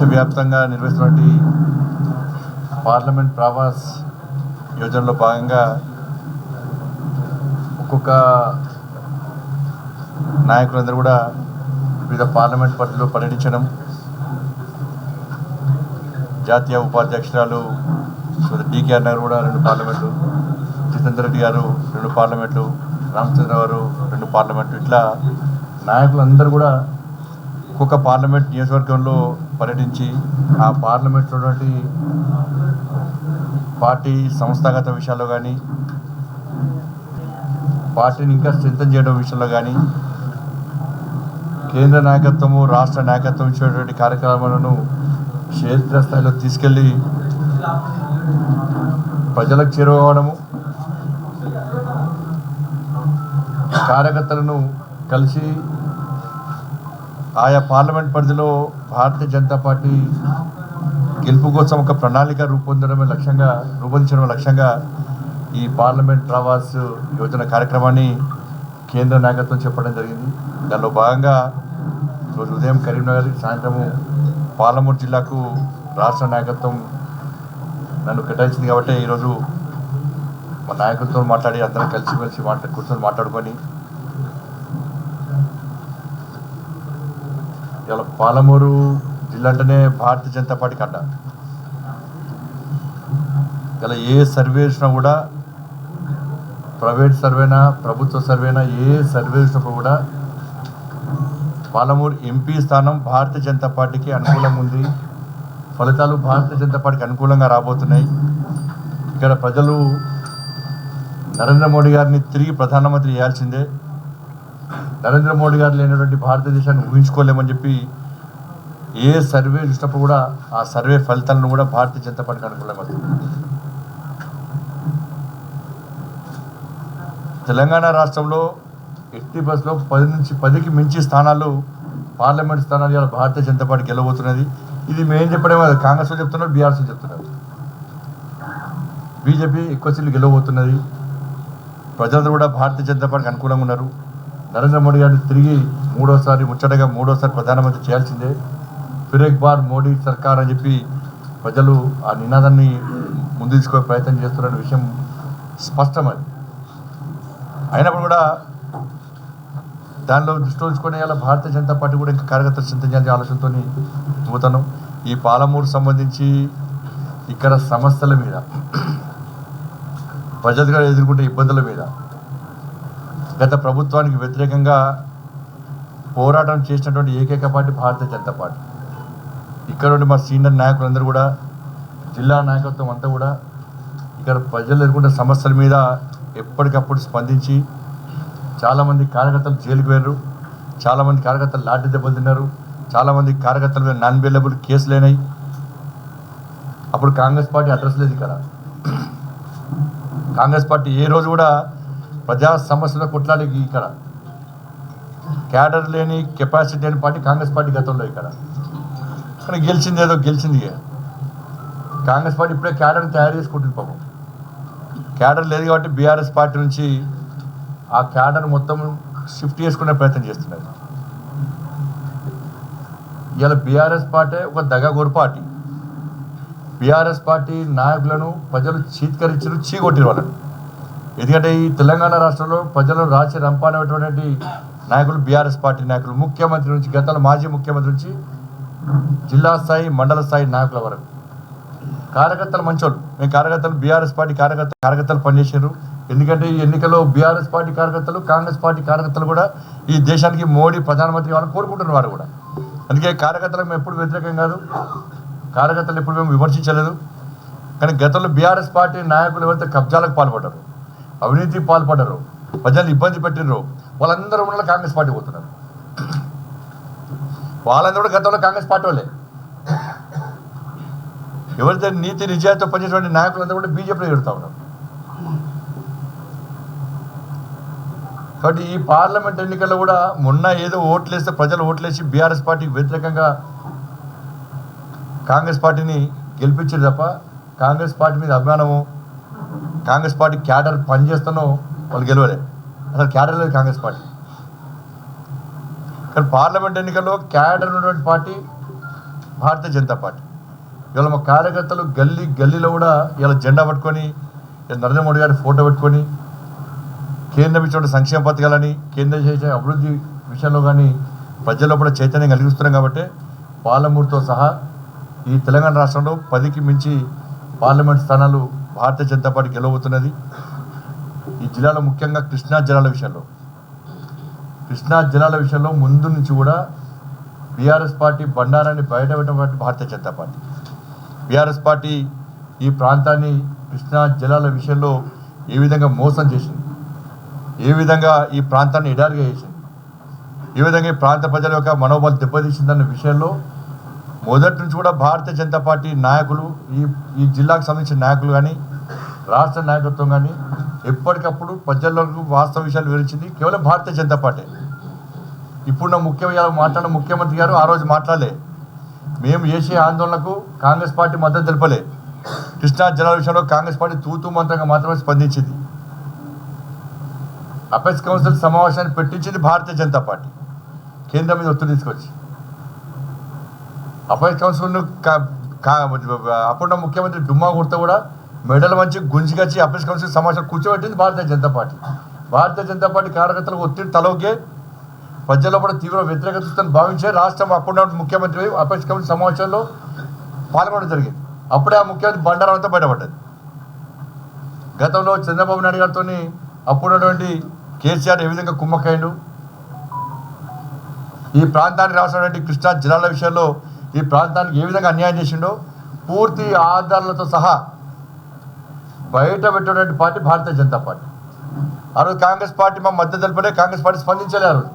దేశవ్యాప్తంగా నిర్వహిస్తున్నటువంటి పార్లమెంట్ ప్రవాస్ యోజనలో భాగంగా ఒక్కొక్క నాయకులందరూ కూడా వివిధ పార్లమెంట్ పరిధిలో పర్యటించడం జాతీయ ఉపాధ్యక్షురాలు డికేఆర్ నగర్ కూడా రెండు పార్లమెంట్లు జితేందర్ రెడ్డి గారు రెండు పార్లమెంట్లు రామచంద్ర గారు రెండు పార్లమెంట్లు. ఇట్లా నాయకులందరూ కూడా ఒక్కొక్క పార్లమెంట్ నియోజకవర్గంలో పర్యటించి ఆ పార్లమెంట్లో పార్టీ సంస్థాగత విషయాల్లో కానీ పార్టీని ఇంకా స్ట్రెంథన్ చేయడం విషయంలో కానీ కేంద్ర నాయకత్వము రాష్ట్ర నాయకత్వం ఇచ్చేటువంటి కార్యక్రమాలను క్షేత్ర స్థాయిలో తీసుకెళ్ళి ప్రజలకు చేరువవడము కార్యకర్తలను కలిసి ఆయా పార్లమెంట్ పరిధిలో భారతీయ జనతా పార్టీ గెలుపు కోసం ఒక ప్రణాళిక రూపొందడమే లక్ష్యంగా రూపొందించడం లక్ష్యంగా ఈ పార్లమెంట్ ప్రవాస్ యోజన కార్యక్రమాన్ని కేంద్ర నాయకత్వం చెప్పడం జరిగింది. దానిలో భాగంగా రోజు ఉదయం కరీంనగర్ సాయంత్రము పాలమూరు జిల్లాకు రాష్ట్ర నాయకత్వం నన్ను కేటాయించింది కాబట్టి ఈరోజు మా నాయకులతో మాట్లాడి అందరం కలిసిమెలిసి మాట్లా కూర్చొని మాట్లాడుకొని ఇలా పాలమూరు జిల్లా అంటేనే భారతీయ జనతా పార్టీకి అడ్డ ఇలా ఏ సర్వే చేసినా కూడా ప్రైవేట్ సర్వేనా ప్రభుత్వ సర్వేనా ఏ సర్వే చేసినప్పుడు కూడా పాలమూరు ఎంపీ స్థానం భారతీయ జనతా పార్టీకి అనుకూలంగా ఉంది. ఫలితాలు భారతీయ జనతా పార్టీకి అనుకూలంగా రాబోతున్నాయి. ఇక్కడ ప్రజలు నరేంద్ర మోడీ గారిని తిరిగి ప్రధానమంత్రి చేయాల్సిందే. నరేంద్ర మోడీ గారు లేనటువంటి భారతదేశాన్ని ఊహించుకోలేమని చెప్పి ఏ సర్వే చూసినప్పుడు కూడా ఆ సర్వే ఫలితాలను కూడా భారతీయ జనతా పార్టీకి అనుకూలంగా తెలంగాణ రాష్ట్రంలో ఎట్టి బస్లో పది నుంచి పదికి మించి స్థానాలు పార్లమెంట్ స్థానాలు ఇవాళ భారతీయ జనతా పార్టీ గెలవబోతున్నది. ఇది మేము చెప్పడం కాదు కాంగ్రెస్ చెప్తున్నారు బీఆర్సీ చెప్తున్నారు. బీజేపీ ఎక్కువ సీట్లు గెలవబోతున్నది. ప్రజలందరూ కూడా భారతీయ జనతా పార్టీకి అనుకూలంగా ఉన్నారు. నరేంద్ర మోడీ గారిని తిరిగి మూడోసారి ముచ్చటగా మూడోసారి ప్రధానమంత్రి చేయాల్సిందే. ఫిరేక్ బార్ మోడీ సర్కార్ అని చెప్పి ప్రజలు ఆ నినాదాన్ని ముందు ప్రయత్నం చేస్తున్న విషయం స్పష్టమది. అయినప్పుడు కూడా దానిలో దృష్టి ఉంచుకొని ఇలా భారతీయ జనతా పార్టీ కూడా ఇంకా కార్యకర్తలు చింతించాలని ఆలోచనతో పోతాను ఈ పాలమూరు సంబంధించి ఇక్కడ సమస్యల మీద ప్రజలుగా ఎదుర్కొంటే ఇబ్బందుల మీద గత ప్రభుత్వానికి వ్యతిరేకంగా పోరాటం చేసినటువంటి ఏకైక పార్టీ భారతీయ జనతా పార్టీ. ఇక్కడ నుండి మా సీనియర్ నాయకులందరూ కూడా జిల్లా నాయకత్వం అంతా కూడా ఇక్కడ ప్రజలు ఎదుర్కొంటే సమస్యల మీద ఎప్పటికప్పుడు స్పందించి చాలామంది కార్యకర్తలు జైలుకు వెళ్ళరు చాలామంది కార్యకర్తలు లాఠీ దెబ్బలు తిన్నారు చాలామంది కార్యకర్తల మీద నాన్ అవైలబుల్ కేసులు అయినాయి. అప్పుడు కాంగ్రెస్ పార్టీ అడ్రస్ లేదు ఇక్కడ. కాంగ్రెస్ పార్టీ ఏ రోజు కూడా ప్రజా సమస్యల కొట్లాడి ఇక్కడ. క్యాడర్ లేని కెపాసిటీ లేని పార్టీ కాంగ్రెస్ పార్టీ గతంలో ఇక్కడ. కానీ గెలిచింది ఏదో గెలిచింది కాంగ్రెస్ పార్టీ ఇప్పుడే క్యాడర్ని తయారు చేసుకుంటుంది పాపం. క్యాడర్ లేదు కాబట్టి బీఆర్ఎస్ పార్టీ నుంచి ఆ క్యాడర్ మొత్తం షిఫ్ట్ చేసుకునే ప్రయత్నం చేస్తున్నారు. ఇవాళ బీఆర్ఎస్ పార్టీ ఒక దగగోరు పార్టీ. బీఆర్ఎస్ పార్టీ నాయకులను ప్రజలు చీత్కరించారు చీకొట్టిరు వాళ్ళని. ఎందుకంటే ఈ తెలంగాణ రాష్ట్రంలో ప్రజలు రాచి రంపానటువంటి నాయకులు బీఆర్ఎస్ పార్టీ నాయకులు ముఖ్యమంత్రి నుంచి గతంలో మాజీ ముఖ్యమంత్రి నుంచి జిల్లా స్థాయి మండల స్థాయి నాయకుల వరకు. కార్యకర్తలు మంచోళ్ళు. మేము కార్యకర్తలు బీఆర్ఎస్ పార్టీ కార్యకర్త కార్యకర్తలు పనిచేశారు. ఎందుకంటే ఈ ఎన్నికల్లో బీఆర్ఎస్ పార్టీ కార్యకర్తలు కాంగ్రెస్ పార్టీ కార్యకర్తలు కూడా ఈ దేశానికి మోడీ ప్రధానమంత్రి కావాలని కోరుకుంటున్న వారు కూడా. అందుకే కార్యకర్తలకు మేము ఎప్పుడు వ్యతిరేకం కాదు. కార్యకర్తలు ఎప్పుడు మేము విమర్శించలేదు. కానీ గతంలో బీఆర్ఎస్ పార్టీ నాయకులు ఎవరైతే కబ్జాలకు పాల్పడ్డారు అవినీతికి పాల్పడ్డారు ప్రజలు ఇబ్బంది పెట్టినరు వాళ్ళందరూ ఉన్న కాంగ్రెస్ పార్టీ పోతున్నారు. వాళ్ళందరూ కూడా గతంలో కాంగ్రెస్ పార్టీ వాళ్ళే. ఎవరితో నీతి నిజాయితీ పనిచేసేటువంటి నాయకులందరూ కూడా బీజేపీలో ఎడుతూ ఉన్నారు. కాబట్టి ఈ పార్లమెంట్ ఎన్నికల్లో కూడా మొన్న ఏదో ఓట్లేస్తే ప్రజలు ఓట్లేసి బీఆర్ఎస్ పార్టీకి వ్యతిరేకంగా కాంగ్రెస్ పార్టీని గెలిపించారు తప్ప కాంగ్రెస్ పార్టీ మీద అభిమానము కాంగ్రెస్ పార్టీ క్యాడర్ పనిచేస్తానో వాళ్ళు గెలవలే. అసలు క్యాడర్ లేదు కాంగ్రెస్ పార్టీ. కానీ పార్లమెంట్ ఎన్నికల్లో క్యాడర్ ఉన్నటువంటి పార్టీ భారతీయ జనతా పార్టీ. ఇవాళ మా కార్యకర్తలు గల్లీ గల్లీలో కూడా ఇలా జెండా పట్టుకొని నరేంద్ర మోడీ గారి ఫోటో పెట్టుకొని కేంద్రం ఇచ్చిన సంక్షేమ పథకాలని కేంద్రం చేసే అభివృద్ధి విషయంలో కానీ ప్రజల్లో కూడా చైతన్యం కలిగిస్తున్నాం కాబట్టి పాలమూరుతో సహా ఈ తెలంగాణ రాష్ట్రంలో పదికి మించి పార్లమెంట్ స్థానాలు భారతీయ జనతా పార్టీ గెలవబోతున్నది ఈ జిల్లాలో ముఖ్యంగా కృష్ణా జలాల విషయంలో. కృష్ణా జలాల విషయంలో ముందు నుంచి కూడా బీఆర్ఎస్ పార్టీ బండారాన్ని బయట పెట్టబట్టి Bharatiya Janata Party. BRS party ఈ ప్రాంతాన్ని కృష్ణా జలాల విషయంలో ఏ విధంగా మోసం చేసింది? ఏ విధంగా ఈ ప్రాంతాన్ని ఎడారిగా చేసింది? ఏ విధంగా ఈ ప్రాంత ప్రజల యొక్క మనోబలం దెబ్బతీసిందన్న విషయంలో మొదటి నుంచి కూడా భారతీయ జనతా పార్టీ నాయకులు ఈ ఈ జిల్లాకు సంబంధించిన నాయకులు కానీ రాష్ట్ర నాయకత్వం కానీ ఎప్పటికప్పుడు ప్రజలకు వాస్తవ విషయాలు వివరించింది కేవలం భారతీయ జనతా పార్టీ. ఇప్పుడున్న నా ముఖ్య మాట్లాడిన ముఖ్యమంత్రి గారు ఆ రోజు మాట్లాడలే. మేము చేసే ఆందోళనకు కాంగ్రెస్ పార్టీ మద్దతు తెలపలే. కృష్ణా జలాల విషయంలో కాంగ్రెస్ పార్టీ తూతూ మంత్రంగా మాత్రమే స్పందించింది. అపెక్స్ కౌన్సిల్ సమావేశాన్ని పెట్టించింది భారతీయ జనతా పార్టీ. కేంద్రం మీద ఒత్తిడి తీసుకొచ్చి అపోజిట్ కౌన్సిల్ను అప్పుడున్న ముఖ్యమంత్రి డుమ్మా కొడితే కూడా మెడల్ మంచి గుంజికొచ్చి అపోజిట్ కౌన్సిల్ సమాచారం కూర్చోబెట్టింది భారతీయ జనతా పార్టీ. భారతీయ జనతా పార్టీ కార్యకర్తలకు ఒత్తిడి తలొగ్గే ప్రజల్లో కూడా తీవ్ర వ్యతిరేకతను భావించే రాష్ట్రం అప్పుడున్న ముఖ్యమంత్రి అపోజిట్ కౌన్సిల్ సమావేశంలో పాల్గొనడం జరిగింది. అప్పుడే ఆ ముఖ్యమంత్రి బండారం అంతా బయటపడ్డది. గతంలో చంద్రబాబు నాయుడు గారితో అప్పుడున్నటువంటి కేసీఆర్ ఏ విధంగా కుమ్మక్కయ్యండు? ఈ ప్రాంతానికి రాసినటువంటి కృష్ణా జిల్లాల విషయంలో ఈ ప్రాంతానికి ఏ విధంగా అన్యాయం చేసిండో పూర్తి ఆధారాలతో సహా బయట పెట్టినటువంటి పార్టీ భారతీయ జనతా పార్టీ. ఆ రోజు కాంగ్రెస్ పార్టీ మా మద్దతు తెలిపలే కాంగ్రెస్ పార్టీ స్పందించలే ఆ రోజు.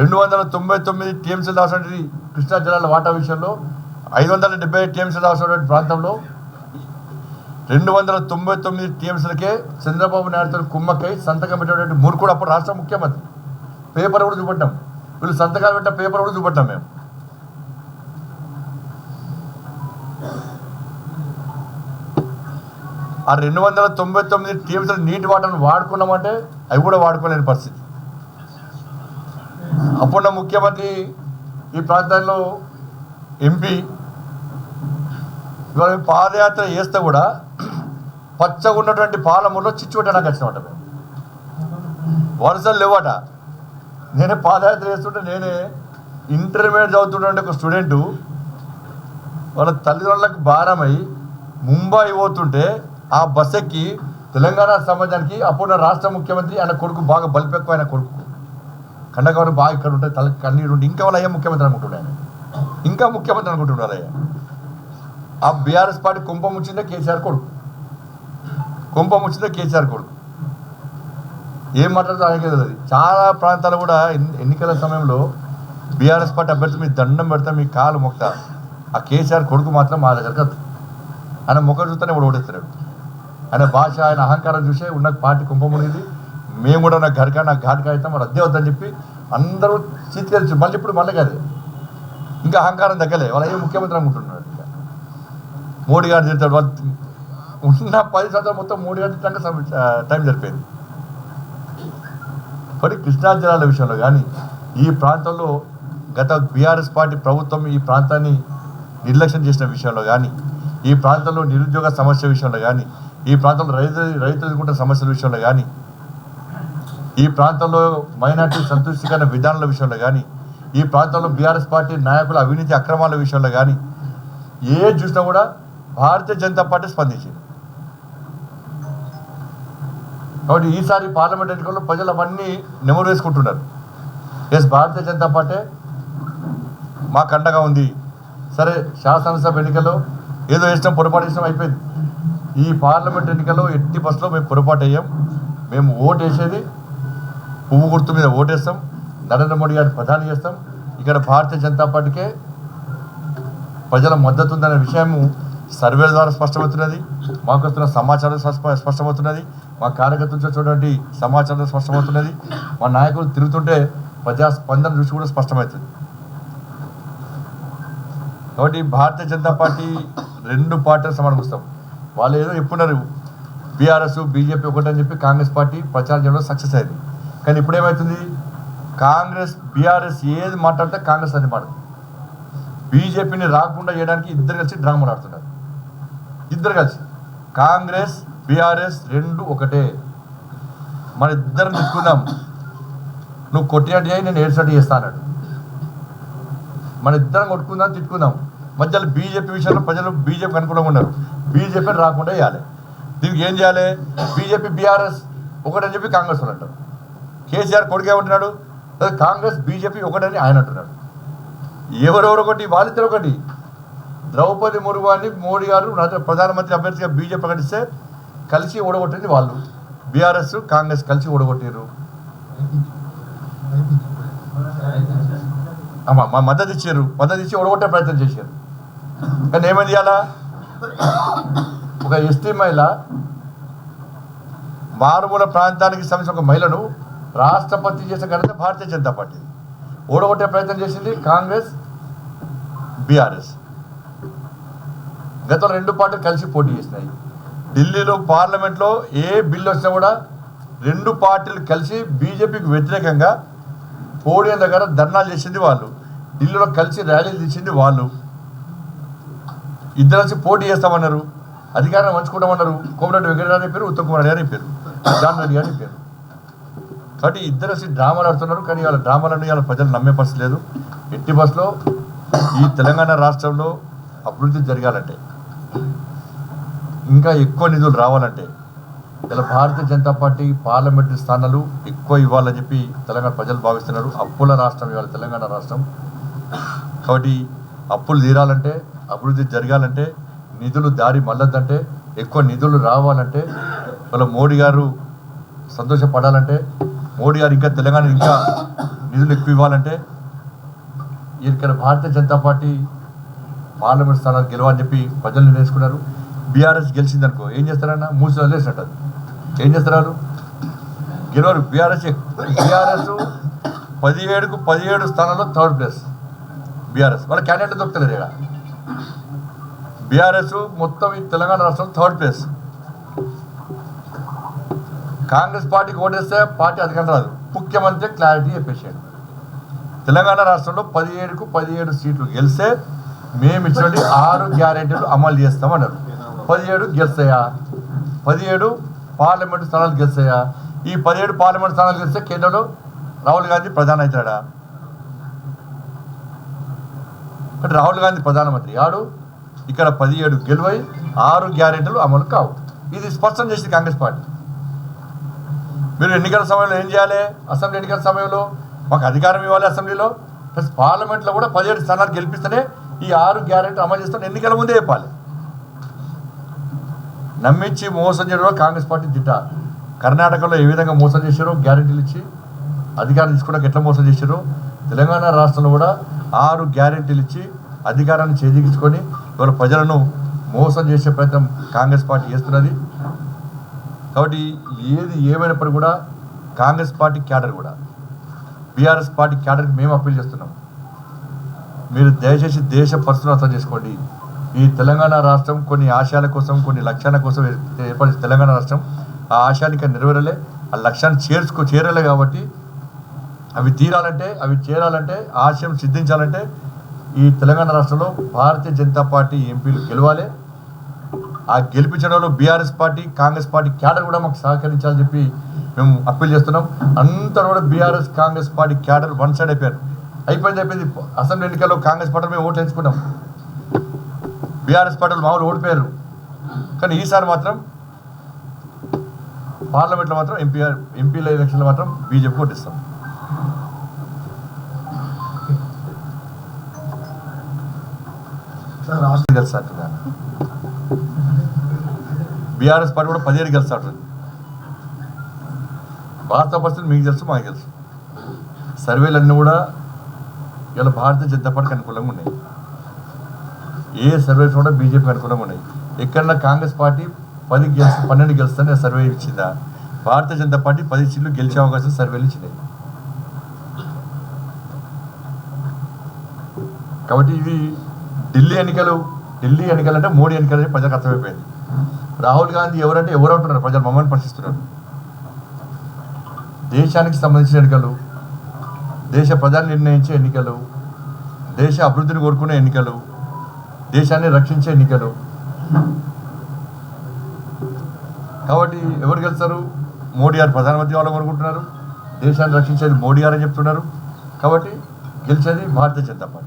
రెండు వందల తొంభై తొమ్మిది టీఎంసీలు రాసినటువంటి కృష్ణా జిల్లాల వాటా విషయంలో ఐదు వందల డెబ్బై టీఎంసీలు రాసినటువంటి ప్రాంతంలో రెండు వందల తొంభై తొమ్మిది టీఎంసీలకే చంద్రబాబు నాయుడుతో కుమ్మక్కై సంతకం పెట్టినటువంటి మూర్ఖుడు అప్పుడు రాష్ట్ర ముఖ్యమంత్రి. పేపర్ కూడా చూపెట్టాం. వీళ్ళు సంతకాలు పెట్టిన పేపర్ కూడా చూపెట్టాం మేము. ఆ రెండు వందల తొంభై తొమ్మిది టీఎంసీలు నీటి వాటర్ను వాడుకున్నామంటే అవి కూడా వాడుకోలేని పరిస్థితి. అప్పుడున్న ముఖ్యమంత్రి ఈ ప్రాంతాల్లో ఎంపీ ఇవాళ పాదయాత్ర చేస్తే కూడా పచ్చగా ఉన్నటువంటి పాలమూరులో చిచ్చు పెట్టడానికి వచ్చినమాట మేము. వరుసలు లేవట. నేనే పాదయాత్ర చేస్తుంటే నేనే ఇంటర్మీడియట్ చదువుతుంటే ఒక స్టూడెంటు వాళ్ళ తల్లిదండ్రులకు భారమై ముంబై పోతుంటే ఆ బస్ ఎక్కి తెలంగాణ సమాజానికి అప్పుడు రాష్ట్ర ముఖ్యమంత్రి ఆయన కొడుకు బాగా బలిపెక్కువ ఆయన కొడుకు. కండకవరం బాగా ఇక్కడ ఉంటే తల కన్నీరు ఉంటే ఇంకా వాళ్ళు అయ్యా ముఖ్యమంత్రి అనుకుంటున్నాను ఇంకా ముఖ్యమంత్రి అనుకుంటున్నారు అయ్యా. ఆ బీఆర్ఎస్ పార్టీ కుంభం వచ్చిందే కేసీఆర్ కొడుకు. కుంభం వచ్చిందే కేసీఆర్ కొడుకు. ఏం మాట్లాడుతూ ఆయనకే తెలియదు చాలా ప్రాంతాలు కూడా ఎన్ని- ఎన్నికల సమయంలో బీఆర్ఎస్ పార్టీ అభ్యర్థి మీ దండం పెడతా మీ కాలు మొక్త. ఆ కేసీఆర్ కొడుకు మాత్రం మా దగ్గర ఆయన ముఖం చూస్తేనే కూడా ఓడేస్తున్నాడు ఆయన భాష ఆయన అహంకారం చూసే ఉన్న పార్టీ కుంభమునిది మేము కూడా నా గరిక నా ఘాటుగా అయితే మరి అదే వద్దని చెప్పి అందరూ చీతికెళ్ళచ్చు మళ్ళీ ఇప్పుడు మళ్ళీ కాదు. ఇంకా అహంకారం తగ్గలే. వాళ్ళు ఏ ముఖ్యమంత్రి అనుకుంటున్నాడు మోడీ గారు తిడతాడు. వాళ్ళు ఉన్న పది సంవత్సరాలు మొత్తం మోడీ గారు తిట్టాక టైం సరిపోయింది. మరి కృష్ణా జిల్లాల విషయంలో కానీ ఈ ప్రాంతంలో గత బీఆర్ఎస్ పార్టీ ప్రభుత్వం ఈ ప్రాంతాన్ని నిర్లక్ష్యం చేసిన విషయంలో కానీ ఈ ప్రాంతంలో నిరుద్యోగ సమస్య విషయంలో కానీ ఈ ప్రాంతంలో రైతు రైతులు ఎదుర్కొంటున్న సమస్యల విషయంలో కానీ ఈ ప్రాంతంలో మైనార్టీ సంతృష్టికరణ విధానాల విషయంలో కానీ ఈ ప్రాంతంలో బీఆర్ఎస్ పార్టీ నాయకుల అవినీతి అక్రమాల విషయంలో కానీ ఏ చూసినా కూడా భారతీయ జనతా పార్టీ స్పందించింది. కాబట్టి ఈసారి పార్లమెంట్ ఎన్నికల్లో ప్రజలు అవన్నీ నెమరు వేసుకుంటున్నారు. ఎస్ భారతీయ జనతా పార్టీ మా కండగా ఉంది. సరే శాసనసభ ఎన్నికల్లో ఏదో ఇష్టం పొరపాటు ఇష్టం అయిపోయింది. ఈ పార్లమెంట్ ఎన్నికల్లో ఎట్టి బస్సులో మేము పొరపాటు అయ్యాం. మేము ఓటు వేసేది పువ్వు గుర్తు మీద ఓటేస్తాం. నరేంద్ర మోడీ గారిని ప్రధాని చేస్తాం. ఇక్కడ భారతీయ జనతా పార్టీకే ప్రజల మద్దతు ఉందనే విషయము సర్వేల ద్వారా స్పష్టమవుతున్నది. మాకు వస్తున్న సమాచారం స్పష్ట- స్పష్టమవుతున్నది. మా కార్యకర్తలు చూసినటువంటి సమాచారం స్పష్టమవుతున్నది. మా నాయకులు తిరుగుతుంటే ప్రజా స్పందన చూసి కూడా స్పష్టమవుతుంది. కాబట్టి భారతీయ జనతా పార్టీ రెండు పార్టీలు సమర్పిస్తాం వాళ్ళు ఏదో చెప్పున్నారు బీఆర్ఎస్ బీజేపీ ఒకటని చెప్పి కాంగ్రెస్ పార్టీ ప్రచారం చేయడం సక్సెస్ అయింది. కానీ ఇప్పుడు ఏమవుతుంది కాంగ్రెస్ బీఆర్ఎస్ ఏది మాట్లాడితే కాంగ్రెస్ అది మాట్లాడుతుంది. బీజేపీని రాకుండా చేయడానికి ఇద్దరు కలిసి డ్రామాలు ఆడుతున్నారు. ఇద్దరు కలిసి. కాంగ్రెస్ బీఆర్ఎస్ రెండు ఒకటే. మన ఇద్దరం తిట్టుకుందాం నువ్వు కొట్టినట్టు చేయి నేను ఏడ్చినట్టు చేస్తా మన ఇద్దరం కొట్టుకుందాం తిట్టుకుందాం. మధ్యలో బీజేపీ విషయంలో ప్రజలు బీజేపీ అనుకూలంగా ఉన్నారు. బీజేపీ రాకుండా చేయాలి. దీనికి ఏం చేయాలి? బీజేపీ బీఆర్ఎస్ ఒకటని చెప్పి కాంగ్రెస్ వాళ్ళు అంటారు. కేసీఆర్ కొడుకే ఉంటున్నాడు. కాంగ్రెస్ బీజేపీ ఒకటని ఆయన అంటున్నాడు ఎవరెవరు ఒకటి వాళ్ళిద్దరు ఒకటి. ద్రౌపది మురుగు అని మోడీ గారు ప్రధానమంత్రి అభ్యర్థిగా బీజేపీ ప్రకటిస్తే కలిసి ఓడగొట్టింది వాళ్ళు. బీఆర్ఎస్ కాంగ్రెస్ కలిసి ఓడగొట్టారు మా మద్దతు ఇచ్చారు. మద్దతు ఇచ్చి ఓడగొట్టే ప్రయత్నం చేశారు. కానీ ఏమైంది ఇవాళ? ఒక ఎస్టీ మహిళ మారుమూల ప్రాంతానికి సంబంధించిన ఒక మహిళను రాష్ట్రపతి చేసిన ఘనత భారతీయ జనతా పార్టీ. ఓడగొట్టే ప్రయత్నం చేసింది కాంగ్రెస్ బీఆర్ఎస్. గతంలో రెండు పార్టీలు కలిసి పోటీ చేసినాయి. ఢిల్లీలో పార్లమెంట్లో ఏ బిల్లు వచ్చినా కూడా రెండు పార్టీలు కలిసి బీజేపీకి వ్యతిరేకంగా పోడియం దగ్గర ధర్నాలు చేసింది వాళ్ళు. ఢిల్లీలో కలిసి ర్యాలీలు తీసింది వాళ్ళు. ఇద్దరు కలిసి పోటీ చేస్తామన్నారు. అధికారం పంచుకుంటామన్నారు. కోమరెడ్డి వెంకటరావు పేరు ఉత్తమ్ కుమార్ గారి పేరు జాన్ రెడ్డి గారి పేరు కాబట్టి ఇద్దరు వచ్చి డ్రామాలు ఆడుతున్నారు. కానీ వాళ్ళ డ్రామాలను వాళ్ళ ప్రజలు నమ్మే పరిస్థితి లేదు. ఎట్టి బస్సులో ఈ తెలంగాణ రాష్ట్రంలో అభివృద్ధి జరగాలంటే. ఇంకా ఎక్కువ నిధులు రావాలంటే ఇలా భారతీయ జనతా పార్టీ పార్లమెంటు స్థానాలు ఎక్కువ ఇవ్వాలని చెప్పి తెలంగాణ ప్రజలు భావిస్తున్నారు. అప్పుల రాష్ట్రం ఇవాళ తెలంగాణ రాష్ట్రం. కాబట్టి అప్పులు తీరాలంటే అభివృద్ధి జరగాలంటే నిధులు దారి మళ్ళొద్దంటే ఎక్కువ నిధులు రావాలంటే వాళ్ళ మోడీ గారు సంతోషపడాలంటే మోడీ గారు ఇంకా తెలంగాణ ఇంకా నిధులు ఎక్కువ ఇవ్వాలంటే ఇక్కడ భారతీయ జనతా పార్టీ పార్లమెంట్ స్థానాలు గెలవని చెప్పి ప్రజలు నిర్ణయించుకున్నారు. బీఆర్ఎస్ గెలిచిందనుకో ఏం చేస్తారన్న మూసి వదిలేసినట్టు ఏం చేస్తారు వాళ్ళు? గెలవరు బీఆర్ఎస్ బీఆర్ఎస్ పదిహేడుకు పదిహేడు స్థానాల్లో థర్డ్ ప్లేస్. బీఆర్ఎస్. వాళ్ళ క్యాండిడేట్ దొరుకుతలేదు ఇక్కడ బీఆర్ఎస్ మొత్తం ఈ తెలంగాణ రాష్ట్రం థర్డ్ ప్లేస్. కాంగ్రెస్ పార్టీకి ఓటేస్తే పార్టీ అధికారం రాదు. ముఖ్యమంత్రి క్లారిటీ చెప్పేసాడు తెలంగాణ రాష్ట్రంలో పదిహేడుకు పదిహేడు సీట్లు గెలిస్తే మేము ఇచ్చినటువంటి ఆరు గ్యారెంటీలు అమలు చేస్తామన్నారు. పదిహేడు గెలుస్తాయా పదిహేడు పార్లమెంటు స్థానాలు గెలుస్తాయా ఈ పదిహేడు పార్లమెంటు స్థానాలు గెలిస్తే కేంద్రంలో రాహుల్ గాంధీ ప్రధాని అవుతాడా అంటే రాహుల్ గాంధీ ప్రధానమంత్రి. ఆడు ఇక్కడ పదిహేడు గెలువై ఆరు గ్యారెంటీలు అమలు కావు. ఇది స్పష్టం చేసింది కాంగ్రెస్ పార్టీ. మీరు ఎన్నికల సమయంలో ఏం చేయాలి? అసెంబ్లీ ఎన్నికల సమయంలో మాకు అధికారం ఇవ్వాలి అసెంబ్లీలో. ప్లస్ పార్లమెంట్లో కూడా పదిహేడు స్థానాలు గెలిపిస్తేనే ఈ ఆరు గ్యారెంటీ అమలు చేస్తాను ఎన్నికల ముందే చెప్పాలి. నమ్మించి మోసం చేయడం కాంగ్రెస్ పార్టీ దిట్ట. కర్ణాటకలో ఏ విధంగా మోసం చేశారో గ్యారెంటీలు ఇచ్చి అధికారం తీసుకోవడానికి ఎట్లా మోసం చేశారో తెలంగాణ రాష్ట్రంలో కూడా ఆరు గ్యారెంటీలు ఇచ్చి అధికారాన్ని చేజిక్కించుకొని ఇవాళ ప్రజలను మోసం చేసే ప్రయత్నం కాంగ్రెస్ పార్టీ చేస్తున్నది. కాబట్టి ఏది ఏమైనప్పటికీ కూడా కాంగ్రెస్ పార్టీ క్యాడర్ కూడా బీఆర్ఎస్ పార్టీ క్యాడర్కి మేము అప్పీల్ చేస్తున్నాం. మీరు దయచేసి దేశ పరిస్థితులు అర్థం చేసుకోండి. ఈ తెలంగాణ రాష్ట్రం కొన్ని ఆశయాల కోసం కొన్ని లక్ష్యాల కోసం ఏర్పడి తెలంగాణ రాష్ట్రం ఆ ఆశయానికి నెరవేరలే ఆ లక్ష్యాన్ని చేర్చుకో చేరలే కాబట్టి అవి తీరాలంటే అవి చేరాలంటే ఆశయం సిద్ధించాలంటే ఈ తెలంగాణ రాష్ట్రంలో భారతీయ జనతా పార్టీ ఎంపీలు గెలవాలి. ఆ గెలిపించడంలో BRS party Congress party cadre కూడా మాకు సహకరించాలని చెప్పి మేము అప్పీల్ చేస్తున్నాం. అంతా కూడా BRS Congress party cadre one side అయిపోయారు. అయిపోయింది అయిపోయింది. అసెంబ్లీ ఎన్నికల్లో కాంగ్రెస్ పార్టీ మేము ఓట్లు వేసుకున్నాం బీఆర్ఎస్ పార్టీలు మామూలు ఓడిపోయారు. కానీ ఈసారి మాత్రం పార్లమెంట్లో మాత్రం ఎంపీ ఎంపీల ఎలక్షన్లో మాత్రం బీజేపీ ఓటిస్తాం. రాష్ట్ర గెలిచి అంటున్నాను బీఆర్ఎస్ పార్టీ కూడా పదిహేడు గెలిచి అంటుంది వాస్తవ పరిస్థితులు మీకు తెలుసు మాకు తెలుసు. సర్వేలన్నీ కూడా ఇలా భారతీయ జనతా పార్టీకి అనుకూలంగా ఉన్నాయి. ఏ సర్వేస్ కూడా బీజేపీ అనుకూలంగా ఉన్నాయి. ఎక్కడన్నా కాంగ్రెస్ పార్టీ పది గెలిచి పన్నెండు గెలుస్తానే సర్వే ఇచ్చిందా? భారతీయ జనతా పార్టీ పది సీట్లు గెలిచే అవకాశం సర్వేలు ఇచ్చినాయి. కాబట్టి ఇది ఢిల్లీ ఎన్నికలు ఢిల్లీ ఎన్నికలు అంటే మోడీ ఎన్నికలు ప్రజలకు అర్థమైపోయింది. రాహుల్ గాంధీ ఎవరంటే ఎవరు అంటున్నారు ప్రజలు మమ్మల్ని ప్రశ్నిస్తున్నారు. దేశానికి సంబంధించిన ఎన్నికలు దేశ ప్రజలు నిర్ణయించే ఎన్నికలు దేశ అభివృద్ధిని కోరుకునే ఎన్నికలు దేశాన్ని రక్షించే ఎన్నికలు కాబట్టి ఎవరు గెలుస్తారు? మోడీ గారు ప్రధానమంత్రి వాళ్ళు కోరుకుంటున్నారు. దేశాన్ని రక్షించేది మోడీ గారు అని చెప్తున్నారు. కాబట్టి గెలిచేది భారతీయ జనతా పార్టీ.